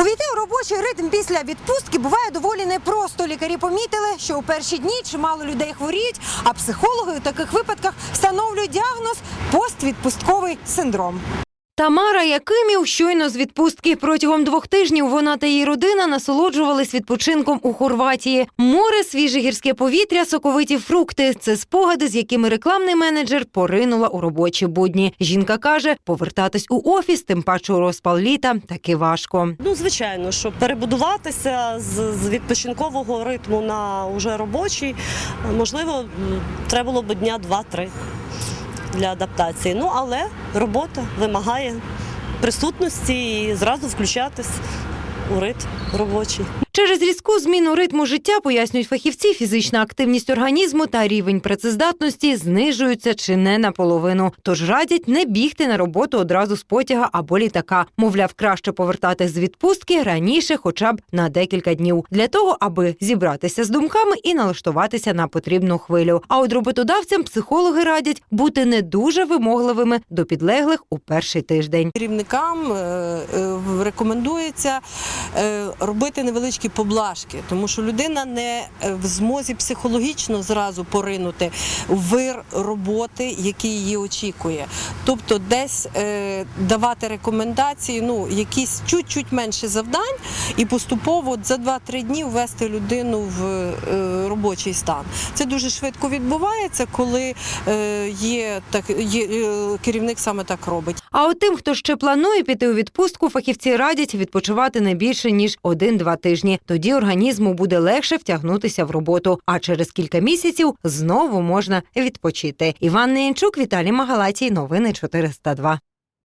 Увійти у робочий ритм після відпустки буває доволі непросто. Лікарі помітили, що у перші дні чимало людей хворіють, а психологи у таких випадках встановлюють діагноз поствідпустковий синдром. Тамара Якимів щойно з відпустки. Протягом двох тижнів вона та її родина насолоджувались відпочинком у Хорватії. Море, свіже гірське повітря, соковиті фрукти це спогади, з якими рекламний менеджер поринула у робочі будні. Жінка каже, повертатись у офіс, тим паче у розпал літа, таки важко. Ну, звичайно, щоб перебудуватися з, відпочинкового ритму на уже робочий, можливо, треба було б дня два-три для адаптації. Ну, але робота вимагає присутності і зразу включатись у ритм робочий. Через різку зміну ритму життя, пояснюють фахівці, фізична активність організму та рівень працездатності знижуються чи не наполовину. Тож радять не бігти на роботу одразу з потяга або літака. Мовляв, краще повертатись з відпустки раніше, хоча б на декілька днів, для того, аби зібратися з думками і налаштуватися на потрібну хвилю. А от роботодавцям психологи радять бути не дуже вимогливими до підлеглих у перший тиждень. Керівникам е, е, рекомендується е, робити невеличкі поблажки, тому що людина не е, в змозі психологічно зразу поринути вир роботи, який її очікує. Тобто, десь е, давати рекомендації, ну якісь чуть-чуть менше завдань, і поступово за 2-3 дні ввести людину в е, робочий стан. Це дуже швидко відбувається, коли е, є так є е, керівник саме так робить. А от тим, хто ще планує піти у відпустку, фахівці радять відпочивати не більше ніж 1-2 тижні. Тоді організму буде легше втягнутися в роботу. А через кілька місяців знову можна відпочити. Іван Неянчук, Віталій Магалатій. Новини 402.